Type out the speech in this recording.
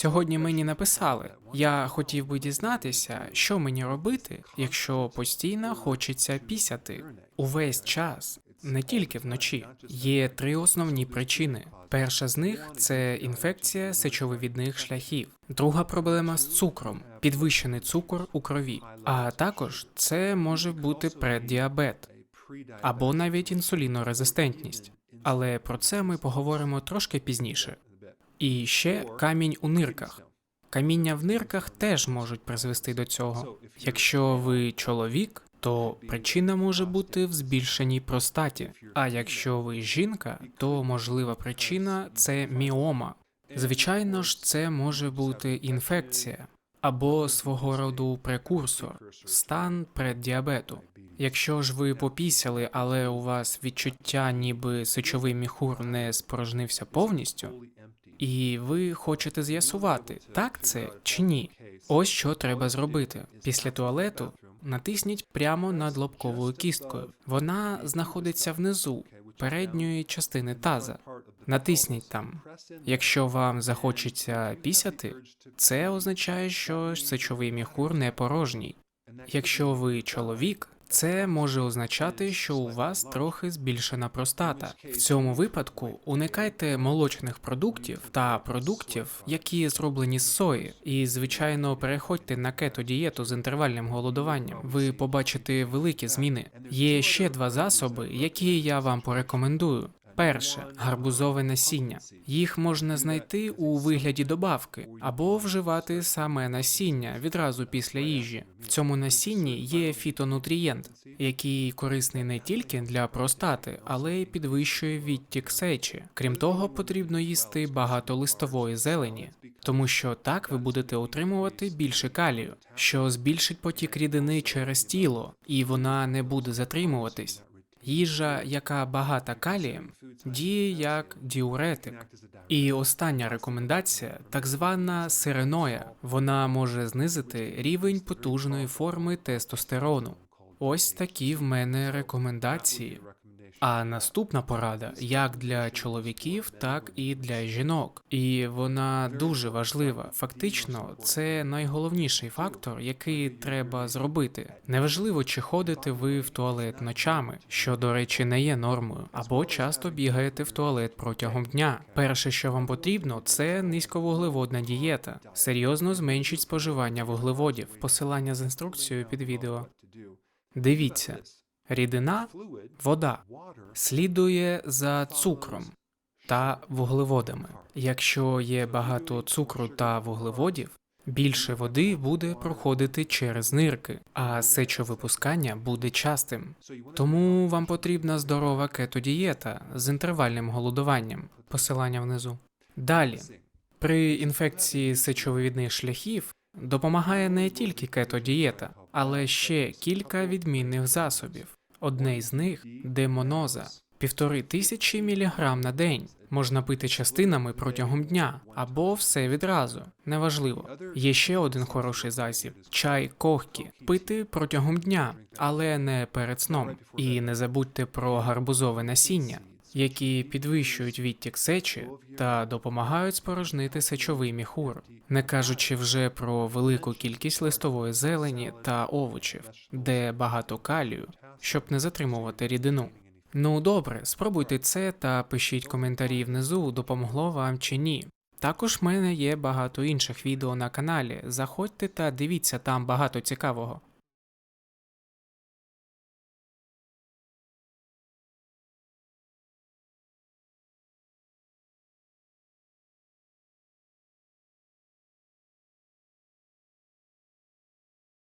Сьогодні мені написали. Я хотів би дізнатися, що мені робити, якщо постійно хочеться пісяти увесь час, не тільки вночі. Є три основні причини. Перша з них це інфекція сечовивідних шляхів. Друга проблема з цукром, підвищений цукор у крові. А також це може бути преддіабет або навіть інсулінорезистентність. Але про це ми поговоримо трошки пізніше. І ще камінь у нирках. Каміння в нирках теж можуть призвести до цього. Якщо ви чоловік, то причина може бути в збільшеній простаті. А якщо ви жінка, то можлива причина це міома. Звичайно ж, це може бути інфекція або свого роду прекурсор, стан преддіабету. Якщо ж ви попісяли, але у вас відчуття, ніби сечовий міхур не спорожнився повністю, і ви хочете з'ясувати, так це чи ні. Ось що треба зробити. Після туалету натисніть прямо над лобковою кісткою. Вона знаходиться внизу передньої частини таза. Натисніть там. Якщо вам захочеться пісяти, це означає, що сечовий міхур не порожній. Якщо ви чоловік, це може означати, що у вас трохи збільшена простата. В цьому випадку уникайте молочних продуктів та продуктів, які зроблені з сої, і звичайно переходьте на кето-дієту з інтервальним голодуванням. Ви побачите великі зміни. Є ще два засоби, які я вам порекомендую. Перше гарбузове насіння. Їх можна знайти у вигляді добавки або вживати саме насіння відразу після їжі. В цьому насінні є фітонутрієнт, який корисний не тільки для простати, але й підвищує відтік сечі. Крім того, потрібно їсти багато листової зелені, тому що так ви будете отримувати більше калію, що збільшить потік рідини через тіло, і вона не буде затримуватись. Їжа, яка багата калієм, діє як діуретик. І остання рекомендація, так звана сиреноя. Вона може знизити рівень потужної форми тестостерону. Ось такі в мене рекомендації. А наступна порада як для чоловіків, так і для жінок, і вона дуже важлива. Фактично, це найголовніший фактор, який треба зробити. Неважливо, чи ходите ви в туалет ночами, що до речі не є нормою, або часто бігаєте в туалет протягом дня. Перше, що вам потрібно, це низьковуглеводна дієта. Серйозно зменшить споживання вуглеводів. Посилання з інструкцією під відео. Дивіться. Рідина, вода слідує за цукром та вуглеводами. Якщо є багато цукру та вуглеводів, більше води буде проходити через нирки, а сечовипускання буде частим. Тому вам потрібна здорова кетодієта з інтервальним голодуванням. Посилання внизу. Далі, при інфекції сечовивідних шляхів допомагає не тільки кетодієта, але ще кілька відмінних засобів. Одне із них демоноза. Півтори тисячі міліграм на день можна пити частинами протягом дня або все відразу. Неважливо. Є ще один хороший засіб чай кохкі. Пити протягом дня, але не перед сном. І не забудьте про гарбузове насіння, які підвищують відтік сечі та допомагають спорожнити сечовий міхур, не кажучи вже про велику кількість листової зелені та овочів, де багато калію, щоб не затримувати рідину. Ну добре, спробуйте це та пишіть коментарі внизу, допомогло вам чи ні. Також в мене є багато інших відео на каналі. Заходьте та дивіться там багато цікавого.